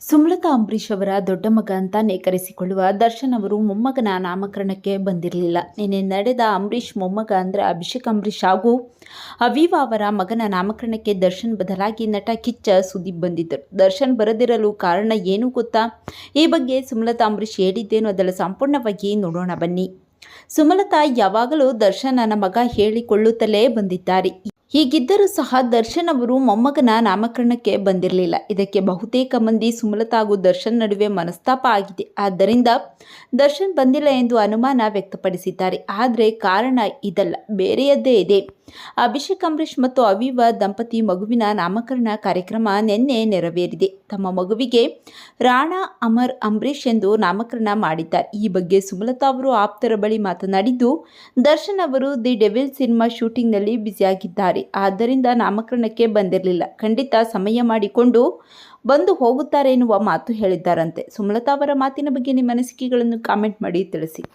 ಸುಮಲತಾ ಅಂಬರೀಷ್ ಅವರ ದೊಡ್ಡ ಮಗ ಅಂತಾನೆ ಕರೆಸಿಕೊಳ್ಳುವ ದರ್ಶನ್ ಅವರು ಮೊಮ್ಮಗನ ನಾಮಕರಣಕ್ಕೆ ಬಂದಿರಲಿಲ್ಲ. ನಿನ್ನೆ ನಡೆದ ಅಂಬರೀಷ್ ಮೊಮ್ಮಗ ಅಂದರೆ ಅಭಿಷೇಕ್ ಅಂಬರೀಷ್ ಹಾಗೂ ಅವೀವ ಅವರ ಮಗನ ನಾಮಕರಣಕ್ಕೆ ದರ್ಶನ್ ಬದಲಾಗಿ ನಟ ಕಿಚ್ಚ ಸುದೀಪ್ ಬಂದಿದ್ದರು. ದರ್ಶನ್ ಬರದಿರಲು ಕಾರಣ ಏನು ಗೊತ್ತಾ? ಈ ಬಗ್ಗೆ ಸುಮಲತಾ ಅಂಬರೀಷ್ ಹೇಳಿದ್ದೇನು ಅದರ ಸಂಪೂರ್ಣವಾಗಿ ನೋಡೋಣ ಬನ್ನಿ. ಸುಮಲತಾ ಯಾವಾಗಲೂ ದರ್ಶನ್ ಮಗ ಹೇಳಿಕೊಳ್ಳುತ್ತಲೇ ಬಂದಿದ್ದಾರೆ. ಹೀಗಿದ್ದರೂ ಸಹ ದರ್ಶನ್ ಅವರು ಮೊಮ್ಮಗನ ನಾಮಕರಣಕ್ಕೆ ಬಂದಿರಲಿಲ್ಲ. ಇದಕ್ಕೆ ಬಹುತೇಕ ಮಂದಿ ಸುಮಲತಾ ಹಾಗೂ ದರ್ಶನ್ ನಡುವೆ ಮನಸ್ತಾಪ ಆಗಿದೆ. ಆದ್ದರಿಂದ ದರ್ಶನ್ ಬಂದಿಲ್ಲ ಎಂದು ಅನುಮಾನ ವ್ಯಕ್ತಪಡಿಸಿದ್ದಾರೆ. ಆದರೆ ಕಾರಣ ಇದಲ್ಲ. ಬೇರೆಯದ್ದೇ ಇದೆ. ಅಭಿಷೇಕ್ ಅಂಬರೀಷ್ ಮತ್ತು ಅವಿವ ದಂಪತಿ ಮಗುವಿನ ನಾಮಕರಣ ಕಾರ್ಯಕ್ರಮ ನಿನ್ನೆ ನೆರವೇರಿದೆ. ತಮ್ಮ ಮಗುವಿಗೆ ರಾಣಾ ಅಮರ್ ಅಂಬರೀಷ್ ಎಂದು ನಾಮಕರಣ ಮಾಡಿದ್ದಾರೆ. ಈ ಬಗ್ಗೆ ಸುಮಲತಾ ಅವರು ಆಪ್ತರ ಬಳಿ ಮಾತನಾಡಿದ್ದು, ದರ್ಶನ್ ಅವರು ದಿ ಡೆವಿಲ್ ಸಿನಿಮಾ ಶೂಟಿಂಗ್ನಲ್ಲಿ ಬ್ಯುಸಿಯಾಗಿದ್ದಾರೆ. ಆದ್ದರಿಂದ ನಾಮಕರಣಕ್ಕೆ ಬಂದಿರಲಿಲ್ಲ. ಖಂಡಿತ ಸಮಯ ಮಾಡಿಕೊಂಡು ಬಂದು ಹೋಗುತ್ತಾರೆ ಎನ್ನುವ ಮಾತು ಹೇಳಿದ್ದಾರಂತೆ. ಸುಮಲತಾ ಅವರ ಮಾತಿನ ಬಗ್ಗೆ ನಿಮ್ಮ ಅನಿಸಿಕೆಗಳನ್ನು ಕಾಮೆಂಟ್ ಮಾಡಿ ತಿಳಿಸಿ.